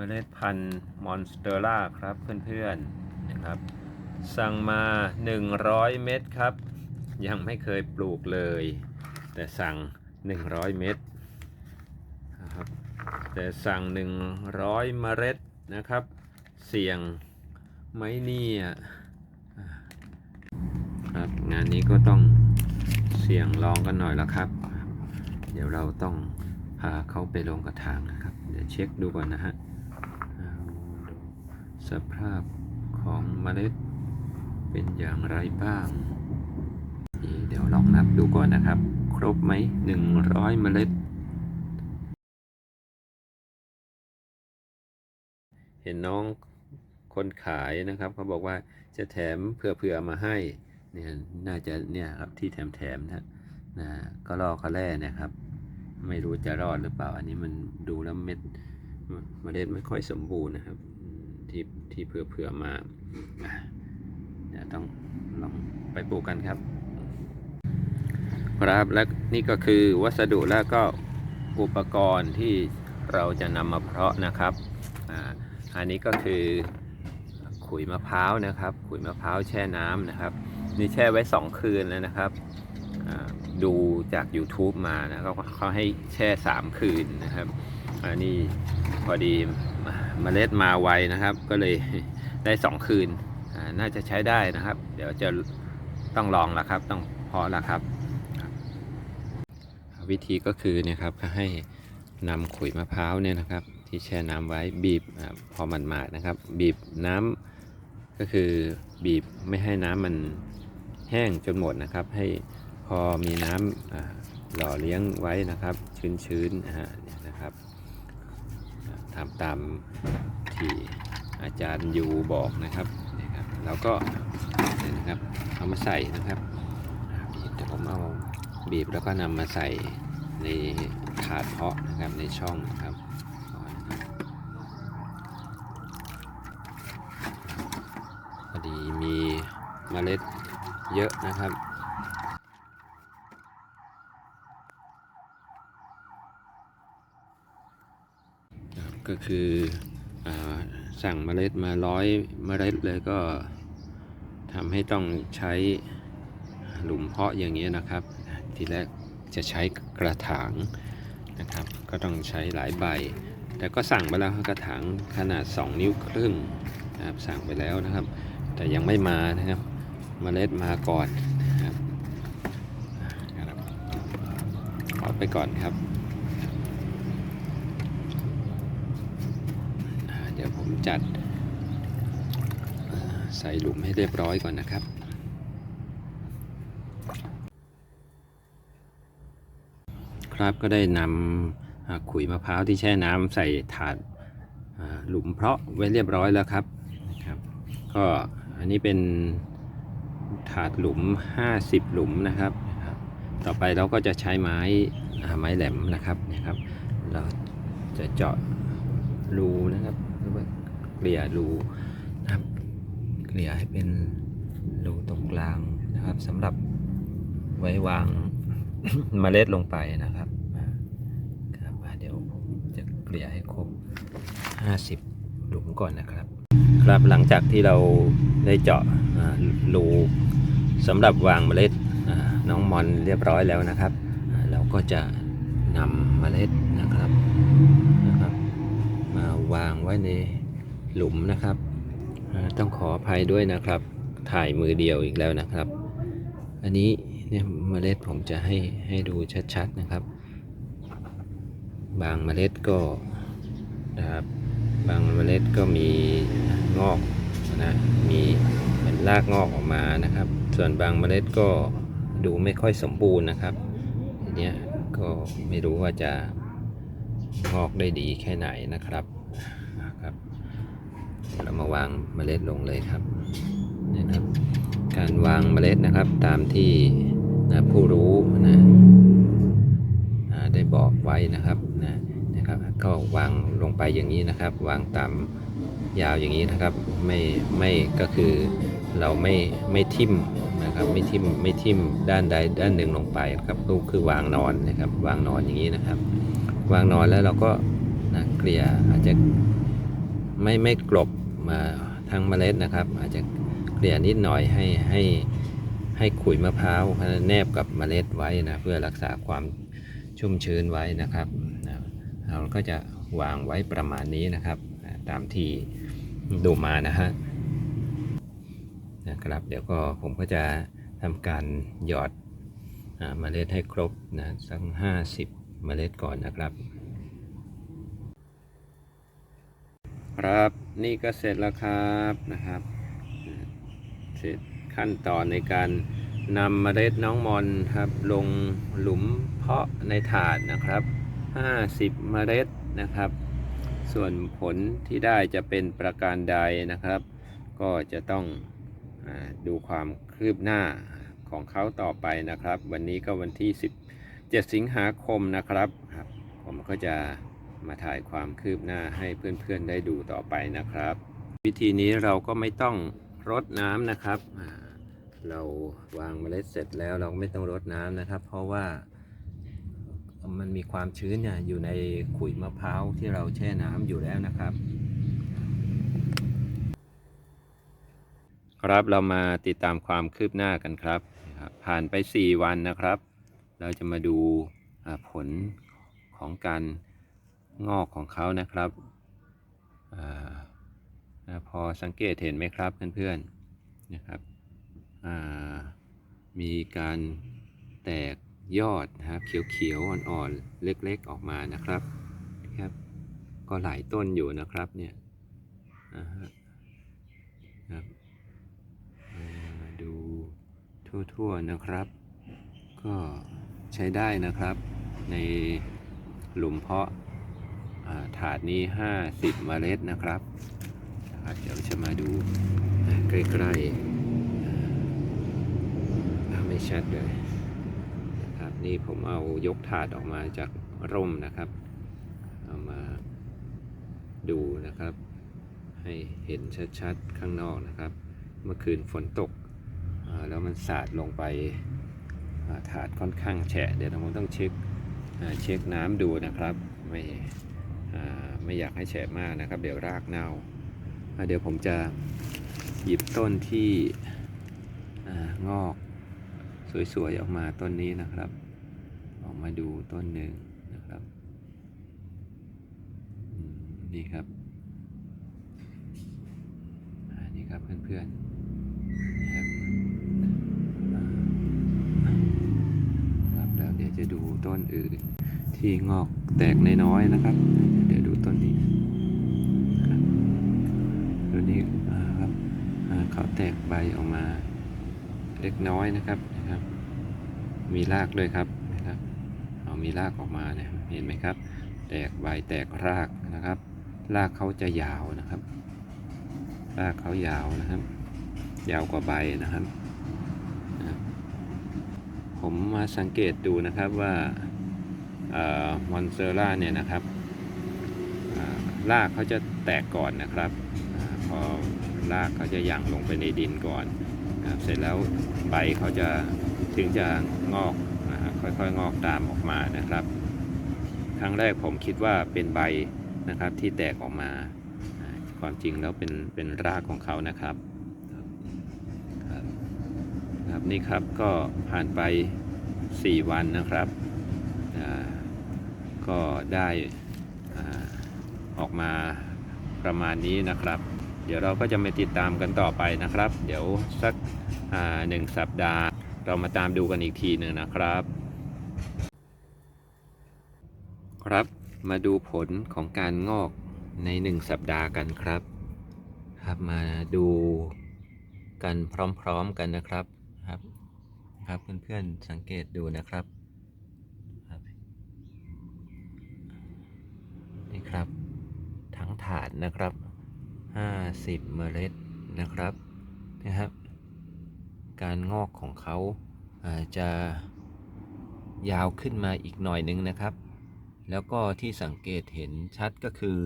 มล็ดพันธุ์มอนสเตอร่าครับเพื่อนๆนะครับ สั่งมา 100 เม็ดครับ ยังไม่เคยปลูกเลย แต่สั่ง 100 เม็ดนะครับแต่สั่ง 100 เมล็ดนะครับ เสี่ยงไหมเนี่ยครับงานนี้ก็ต้องเสี่ยงลองกันหน่อยละครับ เดี๋ยวเราต้องพาเขาไปลงกระถางนะครับ เดี๋ยวเช็คดูก่อนนะฮะ สภาพของเมล็ดเป็นอย่างไรบ้างนี่เดี๋ยวลองนับดูก่อนนะครับ ครบไหม100เมล็ด เห็นน้องคนขายนะครับเขาบอกว่าจะแถมเผื่อๆมาให้เนี่ยน่าจะเนี่ยครับที่แถมๆนะนะก็รอเขาแร่นะครับ ไม่รู้จะรอดหรือเปล่า อันนี้มันดูแล้วเม็ดเมล็ดไม่ค่อยสมบูรณ์นะครับ ที่ที่เผื่อๆมาอะเดี๋ยวต้องลองไปปลูกกันครับ ครับและนี่ก็คือวัสดุแล้วก็อุปกรณ์ที่เราจะนำมาเพาะนะครับอ่าอันนี้ก็คือขุยมะพร้าวนะครับ ขุยมะพร้าวแช่น้ำนะครับ นี่แช่ไว้ 2 คืนแล้วนะครับดูจาก YouTube มานะเขาเขาให้แช่ 3 คืนนะครับอันนี้พอดี เมล็ดมาไวนะครับ ก็เลยได้2คืนน่าจะใช้ได้นะครับ เดี๋ยวจะต้องลองละครับ ต้องเพาะละครับ วิธีก็คือเนี่ยครับก็ให้นำขุยมะพร้าวเนี่ยนะครับ ที่แช่น้ำไว้บีบอพอมันมาดนะครับ บีบน้ำก็คือบีบไม่ให้น้ำมันแห้งจนหมดนะครับ ให้พอมีน้ำหล่อเลี้ยงไว้นะครับ ชื้นๆนะฮะ อ่าทำตามที่อาจารย์ยูบอกนะครับนี่ยครับเราก็เนี่ยนะครับเอามาใส่นะครับอ่าเดี๋ยวผมเอาบีบแล้วก็นำมาใส่ในถาดเพาะนะครับในช่องนะครับพาะนะครับพอดีมีเมล็ดเยอะนะครับ ก็คืออสั่งเมล็ดมาร้อยเมล็ดเลยก็ทำให้ต้องใช้หลุมเพาะอย่างนี้นะครับ ทีแรกจะใช้กระถางนะครับ ก็ต้องใช้หลายใบ แต่ก็สั่งไปแล้วกระถางขนาด 2 นิ้วครึ่งนะครับสั่งไปแล้วนะครับ แต่ยังไม่มานะครับเมล็ดมาก่อนนะครับนะครับขอไปก่อนครับอ่าเดี๋ยวผม จัดใส่หลุมให้เรียบร้อยก่อนนะครับ ครับก็ได้นำขุยมะพร้าวที่แช่น้ำใส่ถาดหลุมเพาะไว้เรียบร้อยแล้วครับนะครับ ก็อันนี้เป็นถาดหลุม 50 หลุมนะครับนะครับ ต่อไปเราก็จะใช้ไม้ไม้แหลมนะครับนะครับ เราจะเจาะรูนะครับหรือว่า เกลี่ยรูนะครับ เกลี่ยให้เป็นรูตรงกลางนะครับสำหรับไว้วางเมล็ดลงไปนะครับครับเดี๋ยวผมจะเกลี่ยให้ครบ 50 หลุมก่อนนะครับ ครับหลังจากที่เราได้เจาะรูสำหรับวางเมล็ดน้องมอนเรียบร้อยแล้วนะครับ เราก็จะนำเมล็ดนะครับนะครับ มาวางไว้ใน หลุมนะครับ ต้องขออภัยด้วยนะครับ ถ่ายมือเดียวอีกแล้วนะครับ อันนี้เนี่ยเมล็ดผมจะให้ให้ดูชัดๆนะครับ บางเมล็ดก็นะครับบางเมล็ดก็มีงอกนะมีเป็นรากงอกออกมานะครับ ส่วนบางเมล็ดก็ดูไม่ค่อยสมบูรณ์นะครับทีเนี้ก็ไม่รู้ว่าจะงอกได้ดีแค่ไหนนะครับ เรามาวางเมล็ดลงเลยครับนี่นะครับ การวางเมล็ดนะครับตามที่นะผู้รู้นะได้บอกไว้นะครับนะนะครับ ก็วางลงไปอย่างนี้นะครับ วางตามยาวอย่างนี้นะครับ ไม่ไม่ก็คือเราไม่ไม่ทิ่มนะครับ ไม่ทิ่มไม่ทิ่มด้านใดด้านหนึ่งลงไปครับก็คือวางนอนนะครับ วางนอนอย่างนี้นะครับ วางนอนแล้วเราก็นะเกลี่ยอาจจะไม่ไม่กลบ มาทั้งเมล็ดนะครับ อาจจะเกลี่ยนิดหน่อยให้ให้ให้ขุยมะพร้าวแนบกับเมล็ดไว้นะเพื่อรักษาความชุ่มชื้นไว้นะครับเราก็จะวางไว้ประมาณนี้นะครับ ตามที่ดูมานะฮะนะครับ เดี๋ยวก็ผมก็จะทำการหยอดอเมล็ดให้ครบนะสัก50เมล็ดก่อนนะครับ ครับ นี่ก็เสร็จแล้วครับนะครับ เสร็จขั้นตอนในการนำเมล็ดน้องมอนครับ ลงหลุมเพาะในถาดนะครับ 50 เมล็ดนะครับ ส่วนผลที่ได้จะเป็นประการใดนะครับ ก็จะต้องอดูความคืบหน้าของเขาต่อไปนะครับ วันนี้ก็วันที่ 17 สิงหาคมนะครับ ผมก็จะ มาถ่ายความคืบหน้าให้เพื่อนๆได้ดูต่อไปนะครับ วิธีนี้เราก็ไม่ต้องรดน้ำนะครับ เราวางเมล็ดเสร็จแล้วเราไม่ต้องรดน้ำนะครับ เพราะว่ามันมีความชื้นเนี่ยอยู่ในขุยมะพร้าวที่เราแช่น้ำอยู่แล้วนะครับ ครับเรามาติดตามความคืบหน้ากันครับ ผ่านไป 4 วันนะครับ เราจะมาดูผลของการ งอกของเขานะครับออพอสังเกตเห็นไหมครับเพื่อนๆนะครับมีการแตกยอดนะครับเขียวๆอ่อนๆเล็กๆออกมานะครับครับก็หลายต้นอยู่นะครับเนี่ยอ่าฮะครับดูทั่วๆนะครับ ก็ใช้ได้นะครับในหลุมเพาะ ถาดนี้ 50 เมล็ดนะครับนะครับ เดี๋ยวจะมาดูใกล้ๆไม่ชัดเลยนะครับนี่ผมเอายกถาดออกมาจากร่มนะครับ เอามาดูนะครับ ให้เห็นชัดๆ ข้างนอกนะครับ เมื่อคืนฝนตก แล้วมันสาดลงไปถาดค่อนข้างแฉะ เดี๋ยวเราต้องเช็คเช็คน้ำดูนะครับ ไม่ ไม่อยากให้แฉะมากนะครับ เดี๋ยวรากเน่าอ่าเดี๋ยวผมจะหยิบต้นที่องอกสวยๆออกมาต้นนี้นะครับ ออกมาดูต้นหนึ่งนะครับนี่ครับนี่ครับเพื่อนๆนะครับครับแล้วเดี๋ยวจะดูต้นอื่นที่งอกแตกน้อยๆนะครับ เดี๋ยวดูต้นนี้ครับต้นนี้อ่ครับเขาแตกใบออกมาเล็กน้อยนะครับนะครับ มีรากด้วยครับนะครับเอามีรากออกมาเนี่ยเห็นไหมครับ แตกใบแตกรากนะครับ รากเขาจะยาวนะครับ รากเขายาวนะครับ ยาวกว่าใบนะครับ ผมมาสังเกตดูนะครับว่ามอนเซอร่าเนี่ยนะครับ รากเขาจะแตกก่อนนะครับพอรากเขาจะยั่งลงไปในดินก่อนนะครับเสร็จแล้วใบเขาจะถึงจะงอกนะครับค่อยๆงอกตามออกมานะครับ ครั้งแรกผมคิดว่าเป็นใบนะครับที่แตกออกมา ความจริงแล้วเป็นเป็นรากของเขานะครับครับนี่ครับก็ผ่านไป 4 วันนะครับก็ได้ ออกมาประมาณนี้นะครับ เดี๋ยวเราก็จะมาติดตามกันต่อไปนะครับ เดี๋ยวสักหนึ่งสัปดาห์ เรามาตามดูกันอีกทีหนึ่งนะครับ ครับมาดูผลของการงอกใน 1 สัปดาห์กันครับ ครับมาดูกันพร้อมๆกันนะครับครับครับเพื่อนๆสังเกตดูนะครับครับนี่ครับ งถาดนะครับ50เมล็ดนะครับนะครับการงอกของเขาอาจจะยาวขึ้นมาอีกหน่อยนึงนะครับ แล้วก็ที่สังเกตเห็นชัดก็คือ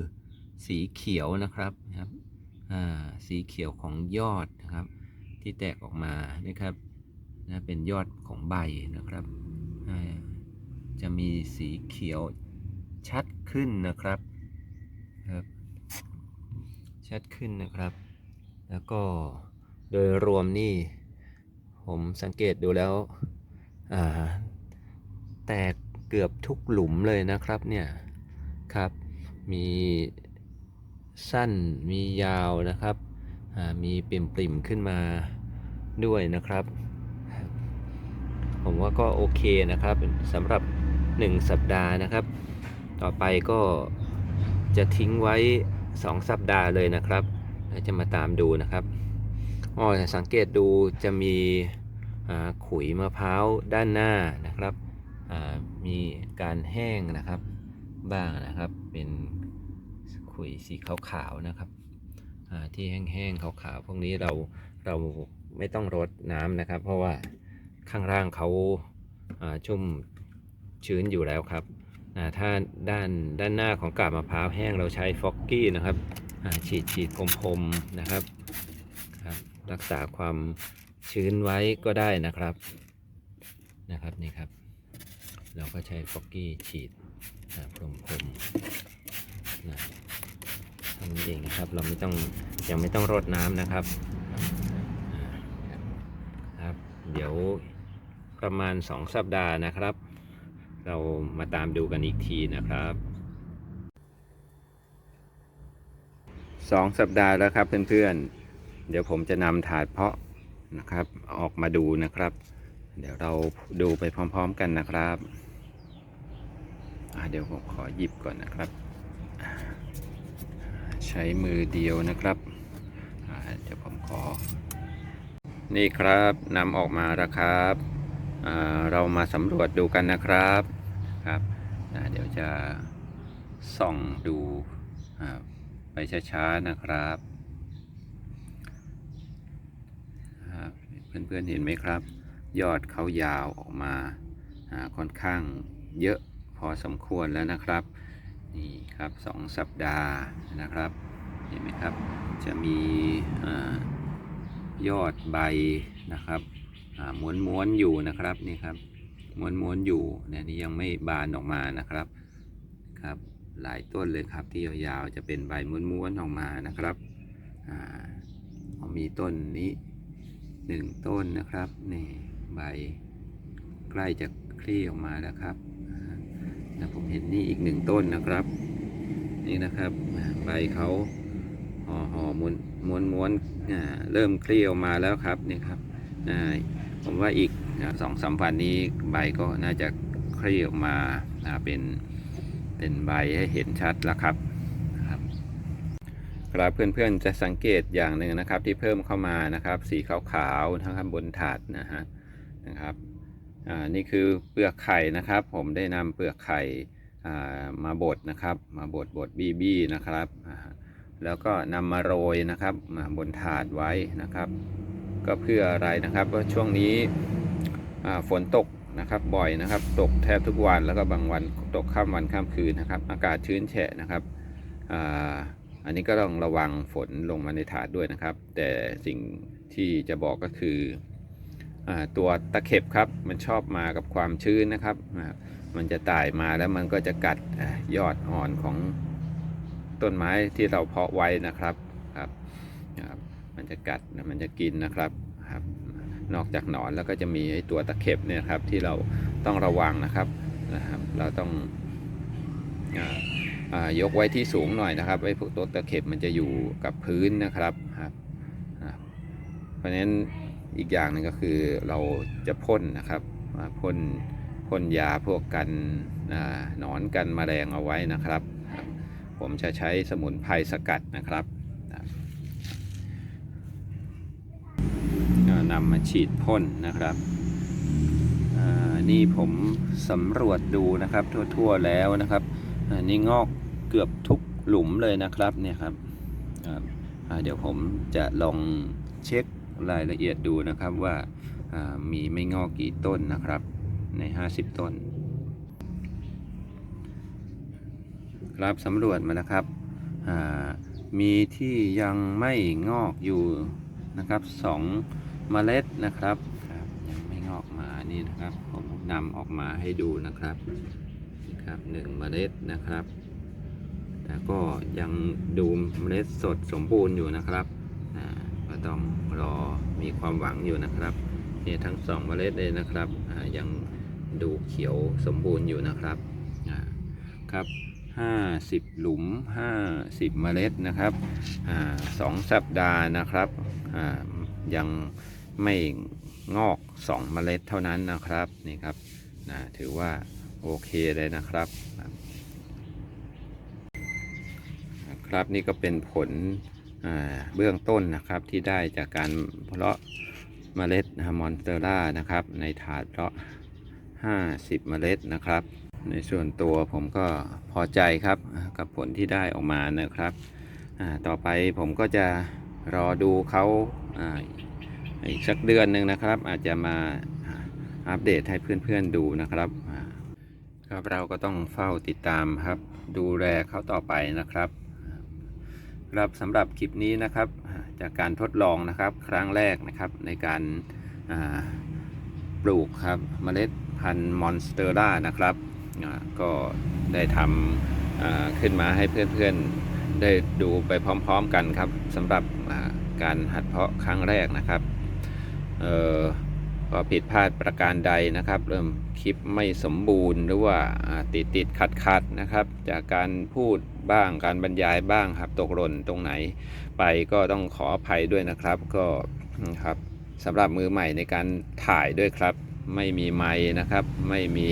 สีเขียวนะครับนะครับอ่าสีเขียวของยอดนะครับ ที่แตกออกมานะครับนะเป็นยอดของใบนะครับจะมีสีเขียวชัดขึ้นนะครับครับ ชัดขึ้นนะครับ แล้วก็โดยรวมนี่ ผมสังเกตดูแล้วแตกเกือบทุกหลุมเลยนะครับเนี่ยครับ มีสั้นมียาวนะครับมีปิ่มปริมๆขึ้นมาด้วยนะครับ ผมว่าก็โอเคนะครับสำหรับ 1 สัปดาห์นะครับ ต่อไปก็จะทิ้งไว้ 2 สัปดาห์เลยนะครับ จะมาตามดูนะครับอ๋อสังเกตดูจะมีขุยมะพร้าวด้านหน้านะครับมีการแห้งนะครับบ้างนะครับเป็นขุยสีขาวๆนะครับที่แห้งๆขาวๆพวกนี้เราเราไม่ต้องรดน้ำนะครับ เพราะว่าข้างล่างเขาชุ่มชื้นอยู่แล้วครับ ถ้าด้านด้านหน้าของกาบมะพร้าวแห้งเราใช้ฟอกกี้นะครับฉีดฉีดพรมๆนะครับครับ รักษาความชื้นไว้ก็ได้นะครับนะครับนี่ครับ เราก็ใช้ฟอกกี้ฉีดอ่าพรมนะทำนี้เองนะครับเราไม่ต้องยังไม่ต้องรดน้ำนะครับครับ เดี๋ยวประมาณ 2 สัปดาห์นะครับ เรามาตามดูกันอีกทีนะครับสองสัปดาห์แล้วครับเพื่อนๆ เดี๋ยวผมจะนำถาดเพาะนะครับ ออกมาดูนะครับ เดี๋ยวเราดูไปพร้อมๆกันนะครับเดี๋ยวผมขอหยิบก่อนนะครับ ใช้มือเดียวนะครับเดี๋ยวผมขอ นี่ครับนำออกมาแล้วครับ เรามาสำรวจดูกันนะครับครับเดี๋ยวจะส่องดูไปช้าๆนะครับเพื่อนๆเห็นไหมครับ ยอดเขายาวออกมาค่อนข้างเยอะพอสมควรแล้วนะครับนี่ครับสองสัปดาห์นะครับ เห็นไหมครับ จะมีอยอดใบนะครับ ม้วนม้วนอยู่นะครับนี่ครับม้วนม้วนอยู่เนี่ยนี่ยังไม่บานออกมานะครับครับหลายต้นเลยครับที่ยาวๆจะเป็นใบม้วนๆออกมานะครับอ่ามีต้นนี้หนึ่งต้นนะครับนี่ใบใกล้จะคลี่ออกมาแล้วครับแล้วผมเห็นนี่อีกหนึ่งต้นนะครับ นี่นะครับใบเขาห่อห่อม้วนม้วนม้วนเริ่มคลี่ออกมาแล้วครับนี่ครับ อ่าผมว่าอีกสองสามวันนี้ใบก็น่าจะคลี่ออกมาเป็นเป็นใบให้เห็นชัดแล้วครับครับเพื่อนๆจะสังเกตอย่างหนึ่งนะครับที่เพิ่มเข้ามานะครับ สีขาวๆนะครับบนถาดนะฮะนะครับอ่านี่คือเปลือกไข่นะครับ ผมได้นำเปลือกไข่อ่ามาบดนะครับ มาบดบดบีบีนะครับ แล้วก็นำมาโรยนะครับมาบนถาดไว้นะครับ ก็เพื่ออะไรนะครับว่าช่วงนี้ฝนตกนะครับบ่อยนะครับ ตกแทบทุกวันแล้วก็บางวันตกข้ามวันข้ามคืนนะครับ อากาศชื้นแฉะนะครับอันนี้ก็ต้องระวังฝนลงมาในถาดด้วยนะครับ แต่สิ่งที่จะบอกก็คืออตัวตะเข็บครับ มันชอบมากับความชื้นนะครับ มันจะไต่มาแล้วมันก็จะกัดอยอดอ่อนของต้นไม้ที่เราเพาะไว้นะครับ มันจะกัดนะมันจะกินนะครับครับ นอกจากหนอนแล้วก็จะมีไอ้ตัวตะเข็บเนี่ยครับที่เราต้องระวังนะครับนะครับ เราต้องออยกไว้ที่สูงหน่อยนะครับไอ้พวกตัวตะเข็บมันจะอยู่กับพื้นนะครับครับ เพราะฉะนั้นอีกอย่างหนึ่งก็คือเราจะพ่นนะครับพ่นพ่นยาพวกกันหนอนกันแมลงเอาไว้นะครับ ผมจะใช้สมุนไพรสกัดนะครับำมาฉีดพ่นนะครับนี่ผมสำรวจดูนะครับทั่วๆแล้วนะครับนี่งอกเกือบทุกหลุมเลยนะครับเนี่ยครับเดี๋ยวผมจะลองเช็ครายละเอียดดูนะครับว่ามีไม่งอกกี่ต้นนะครับใน 50 ต้น ครับสำรวจมานะครับมีที่ยังไม่งอกอยู่นะครับ2 เมล็ดนะครับครับยังไม่งอกมานี่นะครับ ผมนำออกมาให้ดูนะครับนี่ครับหนึ่งเมล็ดนะครับ แต่ก็ยังดูเมล็ดสดสมบูรณ์อยู่นะครับก็ต้องรอมีความหวังอยู่นะครับเนี่ยทั้งสองเมล็ดเลยนะครับยังดูเขียวสมบูรณ์อยู่นะครับครับ50 หลุม 50 เมล็ดนะครับอสองสัปดาห์นะครับยัง ไม่งอก 2 เมล็ดเท่านั้นนะครับนี่ครับนะถือว่าโอเคเลยนะครับครับนี่ก็เป็นผลเบื้องต้นนะครับที่ได้จากการเพาะเมล็ดมอนเตอร่านะครับ ในถาดเพาะ 50 เมล็ดนะครับ ในส่วนตัวผมก็พอใจครับกับผลที่ได้ออกมานะครับต่อไปผมก็จะรอดูเขา อีกสักเดือนหนึ่งนะครับ อาจจะมาอัปเดตให้เพื่อนๆดูนะครับครับเราก็ต้องเฝ้าติดตามครับ ดูแลเขาต่อไปนะครับครับสำหรับคลิปนี้นะครับ จากการทดลองนะครับ ครั้งแรกนะครับในการาปลูกครับเมล็ดพันธุ์มอนสเตอร่านะครับก็ได้ทำขึ้นมาให้เพื่อนๆได้ดูไปพร้อมๆกันครับสำหรับาการหัดเพาะครั้งแรกนะครับ เอ่อก็ผิดพลาดประการใดนะครับ เริ่มคลิปไม่สมบูรณ์หรือว่าติดติดขัดขัดนะครับ จากการพูดบ้างการบรรยายบ้างครับตกหล่นตรงไหน ไปก็ต้องขออภัยด้วยนะครับ ก็ครับสำหรับมือใหม่ในการถ่ายด้วยครับ ไม่มีไม้นะครับ ไม่มี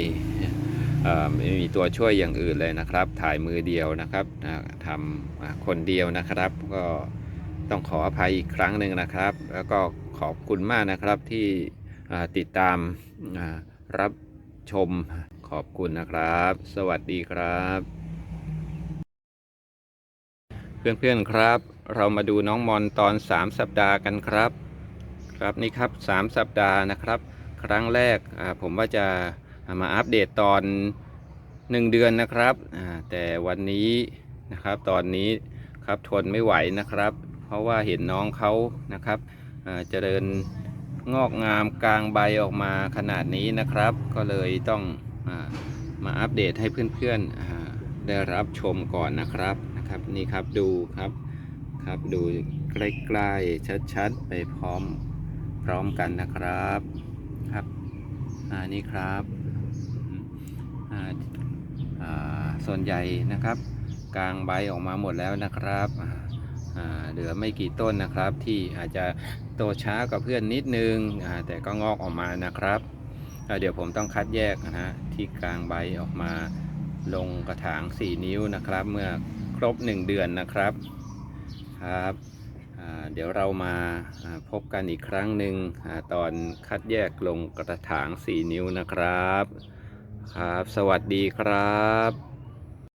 ไม่มีตัวช่วยอย่างอื่นเลยนะครับ ถ่ายมือเดียวนะครับทำคนเดียวนะครับ ก็ต้องขออภัยอีกครั้งหนึ่งนะครับ แล้วก็ ขอบคุณมากนะครับที่ติดตามรับชมขอบคุณนะครับ สวัสดีครับ เพื่อนๆครับ เรามาดูน้องมอนตอน 3 สัปดาห์กันครับ ครับนี่ครับ 3 สัปดาห์นะครับ ครั้งแรกผมว่าจะมาอัปเดตตอน 1 เดือนนะครับแต่วันนี้นะครับตอนนี้ครับทนไม่ไหวนะครับ เพราะว่าเห็นน้องเขานะครับ เจริญงอกงามกลางใบออกมาขนาดนี้นะครับ ก็เลยต้องอมาอัปเดตให้เพื่อนๆได้รับชมก่อนนะครับนะครับ นี่ครับดูครับครับดูใกล้ๆชัดๆ ไปพร้อมพร้อมกันนะครับครับอ่านี่ครับอ่าอ่าส่วนใหญ่นะครับ กลางใบออกมาหมดแล้วนะครับ เหลือไม่กี่ต้นนะครับ ที่อาจจะโตช้ากว่าเพื่อนนิดนึงแต่ก็งอกออกมานะครับ เดี๋ยวผมต้องคัดแยกนะฮะที่กลางใบออกมาลงกระถาง 4 นิ้วนะครับ เมื่อครบ 1 เดือนนะครับครับเดี๋ยวเรามาพบกันอีกครั้งหนึ่งตอนคัดแยกลงกระถาง 4 นิ้วนะครับ ครับ สวัสดีครับ